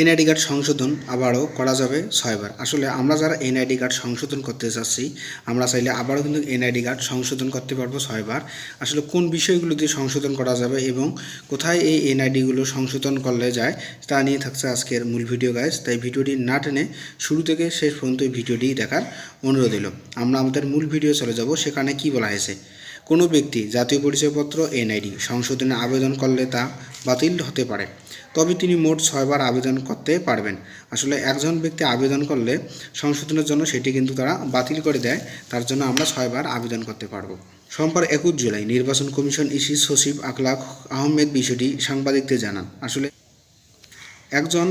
NID card সংশোধন আবারও করা যাবে ছয়বার। আসলে আমরা যারা এনআইডি কার্ড সংশোধন করতে চাচ্ছি, আমরা চাইলে আবারও কিন্তু এনআইডি কার্ড সংশোধন করতে পারব ছয়বার। আসলে কোন বিষয়গুলো দিয়ে সংশোধন করা যাবে এবং কোথায় এই এনআইডিগুলো সংশোধন করলে যায়, তা নিয়ে থাকছে আজকের মূল ভিডিও গাইজ তাই ভিডিওটি না টেনে শুরু থেকে শেষ পর্যন্ত ভিডিওটি দেখার অনুরোধ এলো আমরা আমাদের মূল ভিডিও চলে যাব, সেখানে কি বলা হয়েছে? কোনো ব্যক্তি জাতীয় পরিচয়পত্র, এনআইডি সংশোধনে আবেদন করলে তা বাতিল হতে পারে। তবে তিনি মোট ছয়বার আবেদন করতে পারবেন। আসলে একজন ব্যক্তি আবেদন করলে সংশোধনের জন্য সেটি কিন্তু তারা বাতিল করে দেয়। তার জন্য আমরা ছয়বার আবেদন করতে পারব। সোমবার একুশ জুলাই নির্বাচন কমিশন ইসি সচিব আকলাক আহমেদ বিষয়টি সাংবাদিকদের জানান। আসলে একজন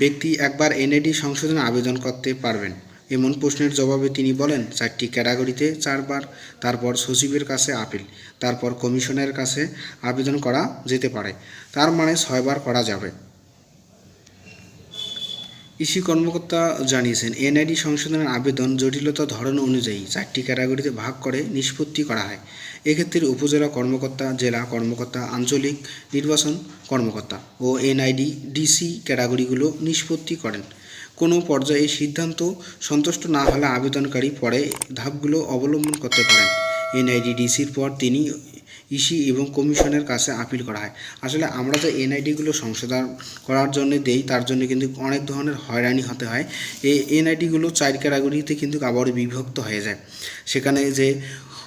ব্যক্তি একবার এনআইডি সংশোধনে আবেদন করতে পারবেন। এমন প্রশ্নের জবাবে তিনি বলেন, চারটি ক্যাটাগরিতে চারবার তারপর সচিবের কাছে আপিল, তারপর কমিশনের কাছে আবেদন করা যেতে পারে। তার মানে ছয়বার করা যাবে। ইসি কর্মকর্তা জানিয়েছেন, এনআইডি সংশোধনের আবেদন জটিলতা ধরন অনুযায়ী চারটি ক্যাটাগরিতে ভাগ করে নিষ্পত্তি করা হয়। এক্ষেত্রে উপজেলা কর্মকর্তা, জেলা কর্মকর্তা, আঞ্চলিক নির্বাচন কর্মকর্তা ও এনআইডি, ডিসি ক্যাটাগরিগুলো নিষ্পত্তি করেন। কোনো পর্যায়ে সিদ্ধান্ত সন্তুষ্ট না হলে আবেদনকারী পরে ধাপগুলো অবলম্বন করতে পারেন। এনআইডি, ডিসির পর তিনি ইসি এবং কমিশনের কাছে আপিল করা হয়। আসলে আমরা যে এনআইডিগুলো সংশোধন করার জন্য দেই, তার জন্য কিন্তু অনেক ধরনের হয়রানি হতে হয়। এই এনআইডিগুলো চার ক্যাটাগরিতে কিন্তু আবার বিভক্ত হয়ে যায়। সেখানে যে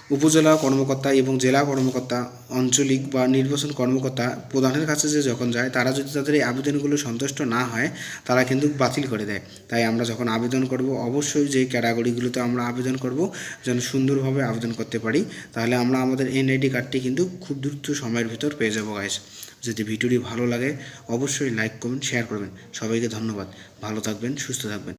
উপজেলা কর্মকর্তা এবং জেলা কর্মকর্তা, আঞ্চলিক বা নির্বাচন কর্মকর্তা প্রধানের কাছে যে যখন যায়, তারা যদি তাদের এই আবেদনগুলো সন্তুষ্ট না হয়, তারা কিন্তু বাতিল করে দেয়। তাই আমরা যখন আবেদন করব, অবশ্যই যে ক্যাটাগরিগুলোতে আমরা আবেদন করব, যেন সুন্দরভাবে আবেদন করতে পারি, তাহলে আমরা আমাদের এনআইডি কার্ডটি কিন্তু খুব দ্রুত সময়ের ভিতর পেয়ে যাব গাইস যদি ভিডিওটি ভালো লাগে, অবশ্যই লাইক করবেন শেয়ার করবেন। সবাইকে ধন্যবাদ। ভালো থাকবেন, সুস্থ থাকবেন।